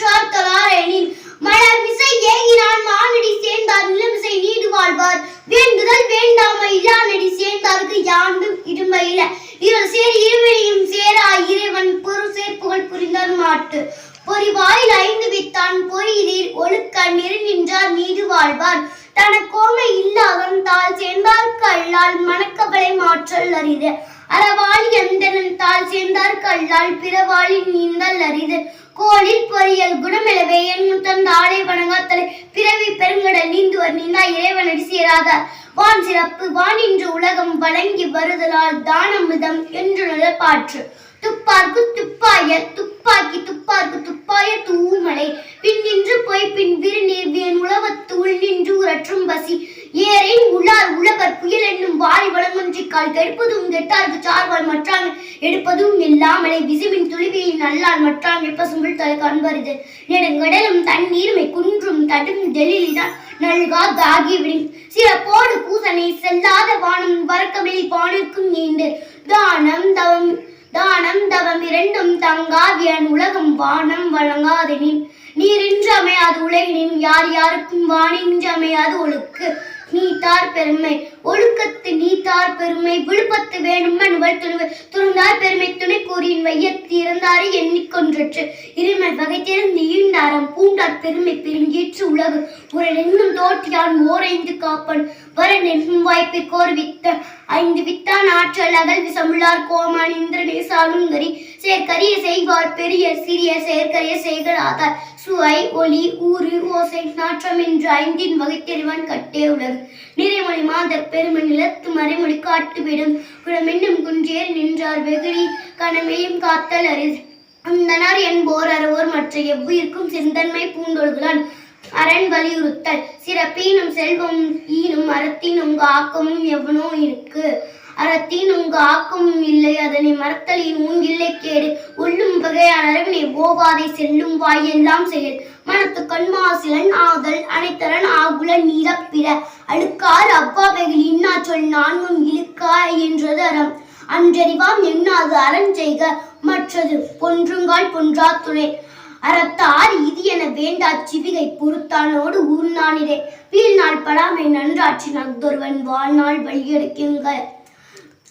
பெற்றார் தலார் மலர் மிசை ஏகினான் மானடி சேர்ந்தார் இளமிசை நீடு வாழ்வார். வேண்டுதல் வேண்டாமை இல்லானடி சேர்ந்தாருக்கு யாண்டும் இடுமையில இரு சேர் இருவரையும் சேரா இறைவன் பொறு சேர் புரிந்தார் மாட்டு. பொறிவாயில் ஐந்து வித்தான் பொறியிலீர் ஒழுக்க நெருங்கின்றார் நீடு வாழ்வார். தனக்கோமை இல்லாதன் தாள் சேர்ந்தார்க்கு அல்லால் மனக்கவலை மாற்றல் அரிது. அறவாளி அந்தனன் தாள் சேர்ந்தார்க்கு அல்லால் பிறவாளி நீந்தல் அரிது. கோலில் பொறியல் குணமிழவே என் முத்தன் தாளை வணங்காத்தலை. பிறவி பெருங்கடல் நீந்துவர் நீந்தா இறைவனடி சேராதார். வான் சிறப்பு வான் இன்று உலகம் வழங்கி வருதலால் தானமிதம் என்று நிலப்பாற்று துப்பார்க்கு துப்பாய துப்பாக்கி துப்பார்க்கு துப்பாய தூமலை பின் நின்று போய் பின் விருநீர் வீண் உழவத்து உள் நின்று உரற்றும் பசி. ஏரின் உளார் உழவர் புயல் என்னும் வாரி வளங்குன்றி கால் கெடுப்பதும் கெட்டார்க்கு சார்வால் மற்றாங்க. எடுப்பதும் இல்லாமலை விசுவின் துளிவியின் நல்லால் மற்றாங்க. பசும்புள் தலை காண்பருது. நெடுங்கடலும் தண்ணீருமை குன்றும் தடும் தெளிலிதான் தாகிவிடும் சில கோடு பூசனை செல்லாத வானம் வரக்கமிழி பானிற்கும் நீண்டு தானம் தவம் தானம் தவம் இரண்டும் தங்காவியன் உலகம் வானம் வழங்காதெனின் நீரின்றமை அமையாது உலகினின் யார் யாருக்கும் வானின்றி அமையாது ஒழுக்கு நீத்தார் பெருமை ஒழுக்க நீத்தார் பெருமை விழுப்பத்து வேணுமன் துணிவு. துணிந்தார் பெருமை துணி கூறியின் வையத்து இறந்தாரை எண்ணிக்கொன்றற்று. இருமை வகை திறந்து ஈண்டாரம் பூண்டார் பெருமை பெருங்கேற்று உலகு. ஒரு எண்ணும் தோற்றியான் ஓரைந்து காப்பன். வர நென்னும் வாய்ப்பிற்கோர் வித்த ஐந்து வித்தான் ஆற்றல் அகல் விசமுள்ளார் கோமான் இந்திரனே சாலுங்கரி சேர்க்கரிய செய்வார். பெரிய சிறிய செயற்கரிய செய்களாதார் சுவை ஒளி ஊறு ஓசை நாற்றம் என்று ஐந்தின் வகைத்தெறிவான் கட்டே உலகு. நிறைமொழி மாதர் பெருமை நிலத்து மறைமொழி காட்டுவிடும். குளமென்னும் குன்றேறி நின்றார் வெகுளி கணமையும் காத்தல் அரிது. அந்தனர் என்போர் அறவோர் மற்ற எவ்வுயிருக்கும் சிந்தன்மை பூண்டொழுகலான். அரண் வலியுறுத்தல். சிறப்பீனும் செல்வம் ஈனும் அறத்தினும் ஆக்கமும் எவனோ இருக்கு. அறத்தின் உங்க ஆக்கமும் இல்லை அதனை மரத்தலின் ஊங்கில்லை கேடு. உள்ளும் வகையான ஓவாதை செல்லும் வாய் எல்லாம் செயல். மனத்து கண்மாசிலன் ஆதல் அனைத்தரன் ஆகுல நீரப்பிற அழுக்கார் அவ்வாவைகள் இன்னா சொல் நான்கும் இழுக்கா என்றது அறம். அன்றறிவாம் எண்ணாது அரண் செய்க மற்றது பொன்றுங்கால் பொன்றா துணை அறத்தார் இது என வேண்டா சிவிகை பொறுத்தானோடு ஊர்நானிடே. வீழ்நாள் படாமை நன்றாற்றி நந்தொருவன் வாழ்நாள் வழியெடுக்குங்கள்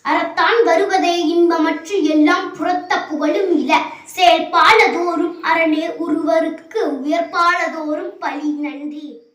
அறத்தான் வருவதே இன்பமற்று எல்லாம் புறத்த புகழும் இல. செயல்பாலதோறும் அரணே ஒருவருக்கு உயர்பாலதோறும் பழி நன்றி.